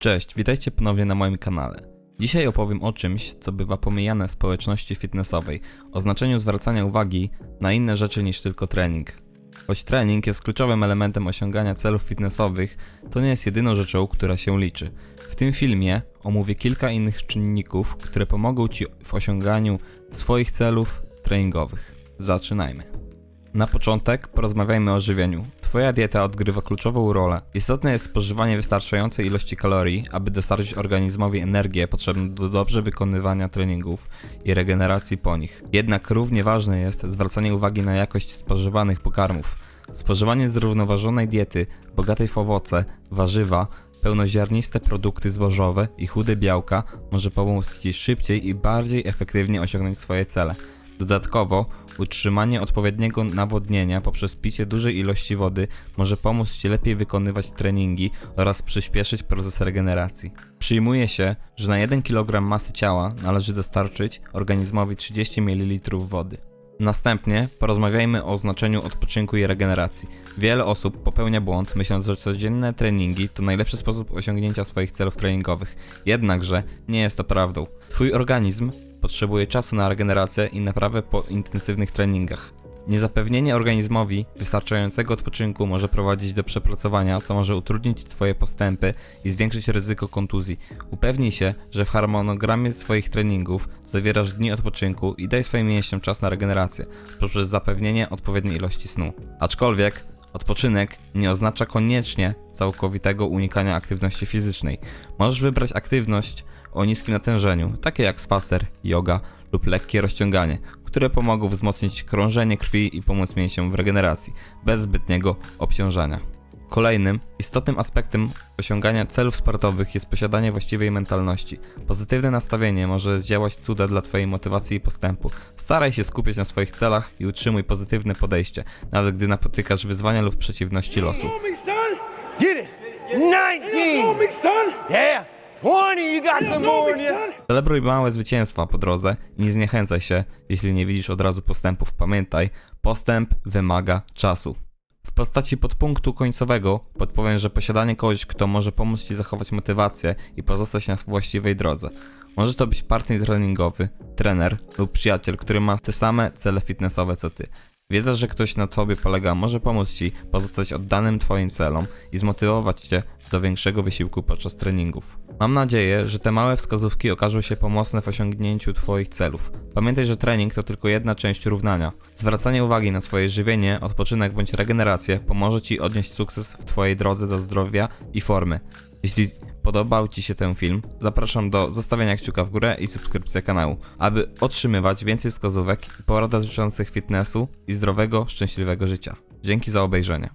Cześć, witajcie ponownie na moim kanale. Dzisiaj opowiem o czymś, co bywa pomijane w społeczności fitnessowej, o znaczeniu zwracania uwagi na inne rzeczy niż tylko trening. Choć trening jest kluczowym elementem osiągania celów fitnessowych, to nie jest jedyną rzeczą, która się liczy. W tym filmie omówię kilka innych czynników, które pomogą Ci w osiąganiu swoich celów treningowych. Zaczynajmy. Na początek porozmawiajmy o żywieniu. Twoja dieta odgrywa kluczową rolę. Istotne jest spożywanie wystarczającej ilości kalorii, aby dostarczyć organizmowi energię potrzebną do dobrze wykonywania treningów i regeneracji po nich. Jednak równie ważne jest zwracanie uwagi na jakość spożywanych pokarmów. Spożywanie zrównoważonej diety, bogatej w owoce, warzywa, pełnoziarniste produkty zbożowe i chude białka może pomóc Ci szybciej i bardziej efektywnie osiągnąć swoje cele. Dodatkowo, utrzymanie odpowiedniego nawodnienia poprzez picie dużej ilości wody może pomóc Ci lepiej wykonywać treningi oraz przyspieszyć proces regeneracji. Przyjmuje się, że na 1 kg masy ciała należy dostarczyć organizmowi 30 ml wody. Następnie porozmawiajmy o znaczeniu odpoczynku i regeneracji. Wiele osób popełnia błąd, myśląc, że codzienne treningi to najlepszy sposób osiągnięcia swoich celów treningowych. Jednakże nie jest to prawdą. Twój organizm potrzebuje czasu na regenerację i naprawę po intensywnych treningach. Niezapewnienie organizmowi wystarczającego odpoczynku może prowadzić do przepracowania, co może utrudnić Twoje postępy i zwiększyć ryzyko kontuzji. Upewnij się, że w harmonogramie swoich treningów zawierasz dni odpoczynku i daj swoim mięśniom czas na regenerację poprzez zapewnienie odpowiedniej ilości snu. Aczkolwiek Odpoczynek nie oznacza koniecznie całkowitego unikania aktywności fizycznej. Możesz wybrać aktywność o niskim natężeniu, takie jak spacer, yoga lub lekkie rozciąganie, które pomogą wzmocnić krążenie krwi i pomóc mięsiom w regeneracji, bez zbytniego obciążania. Kolejnym istotnym aspektem osiągania celów sportowych jest posiadanie właściwej mentalności. Pozytywne nastawienie może zdziałać cuda dla Twojej motywacji i postępu. Staraj się skupiać na swoich celach i utrzymuj pozytywne podejście, nawet gdy napotykasz wyzwania lub przeciwności losu. on me, son. Get it. You on 19. 20. You got some. Celebruj małe zwycięstwa po drodze i nie zniechęcaj się, jeśli nie widzisz od razu postępów. Pamiętaj, postęp wymaga czasu. W postaci podpunktu końcowego podpowiem, że posiadanie kogoś, kto może pomóc Ci zachować motywację i pozostać na właściwej drodze. Może to być partner treningowy, trener lub przyjaciel, który ma te same cele fitnessowe co Ty. Wiedza, że ktoś na Tobie polega, może pomóc Ci pozostać oddanym Twoim celom i zmotywować Cię do większego wysiłku podczas treningów. Mam nadzieję, że te małe wskazówki okażą się pomocne w osiągnięciu Twoich celów. Pamiętaj, że trening to tylko jedna część równania. Zwracanie uwagi na swoje żywienie, odpoczynek bądź regenerację pomoże Ci odnieść sukces w Twojej drodze do zdrowia i formy. Jeśli podobał Ci się ten film, zapraszam do zostawienia kciuka w górę i subskrypcji kanału, aby otrzymywać więcej wskazówek i porad dotyczących fitnessu i zdrowego, szczęśliwego życia. Dzięki za obejrzenie.